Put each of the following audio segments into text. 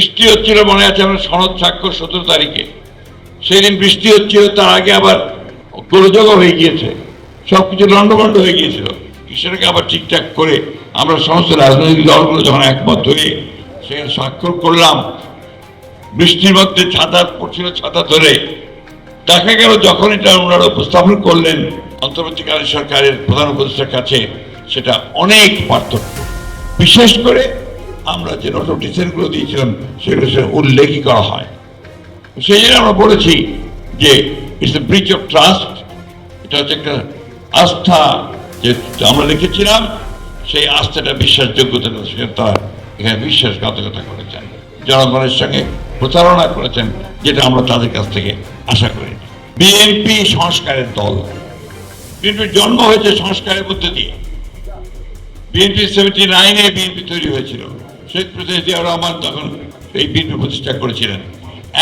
বৃষ্টি হচ্ছিল মনে আছে আমরা সনদ স্বাক্ষর সতেরো তারিখে। সেই দিন বৃষ্টি হচ্ছিল, তার আগে আবার গোলযোগও হয়ে গিয়েছে। সব কিছু লন্ডভন্ড হয়ে গিয়েছিল। সেটাকে আবার ঠিকঠাক করে আমরা সমস্ত রাজনৈতিক দলগুলো যখন একমত হয়ে সেখানে স্বাক্ষর করলাম, বৃষ্টির মধ্যে ছাতা পড়ছিল ছাতা ধরে। দেখা গেল যখন এটা ওনারা উপস্থাপন করলেন, অন্তর্বর্তীকালীন সরকারের প্রধান উপদেষ্টার কাছে, সেটা অনেক পার্থক্য। বিশেষ করে আমরা যে নোটিশনগুলো দিয়েছিলাম, সেগুলো সে উল্লেখই করা হয়। সেই জন্য আমরা বলেছি যে it's a breach of trust এটা হচ্ছে একটা আস্থা যে আমরা লিখেছিলাম, সেই আস্থাটা বিশ্বাসযোগ্যতা সেখানে তারা এখানে বিশ্বাসঘাতকতা করেছেন, জনগণের সঙ্গে প্রতারণা করেছেন, যেটা আমরা তাদের কাছ থেকে আশা করি। বিএনপি সংস্কারের দল। বিএনপির জন্ম হয়েছে সংস্কারের মধ্যে দিয়ে। বিএনপি সেভেন্টি নাইনে বিএনপি তৈরি হয়েছিল। শেখ প্রেসিডেন্ট জিয়া রহমান তখন এই বিএনপি প্রতিষ্ঠা করেছিলেন।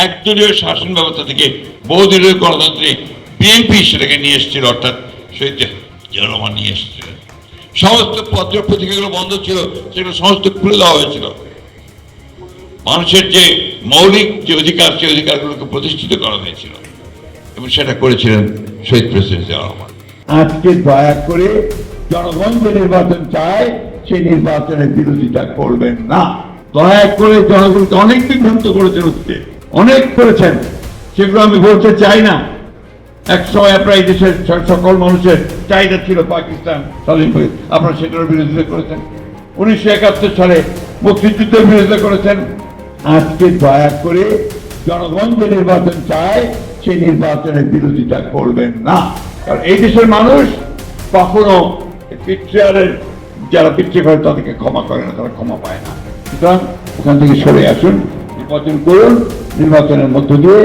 একদলীয় শাসন ব্যবস্থা থেকে বহুদলীয় গণতন্ত্রে বিএনপি সেটাকে নিয়ে এসেছিল, অর্থাৎ শহীদ জিয়া রহমান নিয়ে এসেছিলেন সমস্ত পত্র পত্রিকাগুলো বন্ধ ছিল, সেগুলো সমস্ত খুলে দেওয়া হয়েছিল। মানুষের যে মৌলিক যে অধিকার, সেই অধিকারগুলোকে প্রতিষ্ঠিত করা হয়েছিল। এবং সেটা করেছিলেন শহীদ প্রেসিডেন্ট জিয়া রহমান আজকে দয়া করে জনগণ যে নির্বাচন চায় সেই নির্বাচনের বিরোধিতা করবেন না। দয়া করে জনগণকে অনেক বিভ্রান্ত করেছেন হচ্ছে অনেক করেছেন। সেগুলো আমি বলতে চাই না। এক সময় আপনার এই দেশের সকল মানুষের চাহিদা ছিল পাকিস্তান স্বাধীন আপনারা সেটার বিরোধিতা করেছেন। উনিশশো একাত্তর সালে মুক্তিযুদ্ধের বিরোধিতা করেছেন। আজকে দয়া করে জনগণ যে নির্বাচন চায় সেই নির্বাচনের বিরোধিতা করবেন না। কারণ এই দেশের মানুষ কখনো পিত্রিয়ারের যারা পিতৃ করে তাদেরকে ক্ষমা করে না, তারা ক্ষমা পায় না। সুতরাং ওখান থেকে সরে আসুন, নির্বাচন করুন, নির্বাচনের মধ্য দিয়ে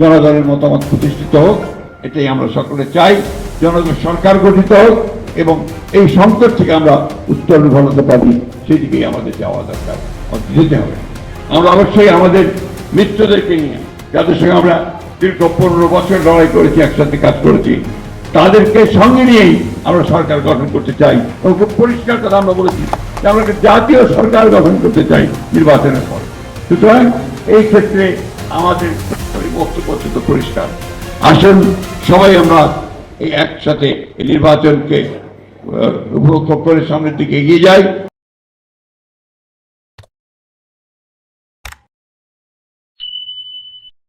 জনগণের মতামত প্রতিষ্ঠিত হোক, এটাই আমরা সকলে চাই। জনগণ সরকার গঠিত হোক এবং এই সংকট থেকে আমরা উত্তরণ ঘটাতে পারি সেদিকেই আমাদের যাওয়া দরকার। যেতে হবে। আমরা অবশ্যই আমাদের মিত্রদেরকে নিয়ে, যাদের সঙ্গে আমরা দীর্ঘ পনেরো বছর লড়াই করেছি, একসাথে কাজ করেছি তাদেরকে সঙ্গে নিয়েই আমরা সরকার গঠন করতে চাই। এবং খুব পরিষ্কার কথা আমরা বলেছি যে আমরা একটা জাতীয় সরকার গঠন করতে চাই নির্বাচনের পর। সুতরাং এই ক্ষেত্রে আমাদের বক্তব্য অত্যন্ত পরিষ্কার। আসুন, সবাই আমরা এই একসাথে নির্বাচনকে উপভোগ করে সামনের দিকে এগিয়ে যাই।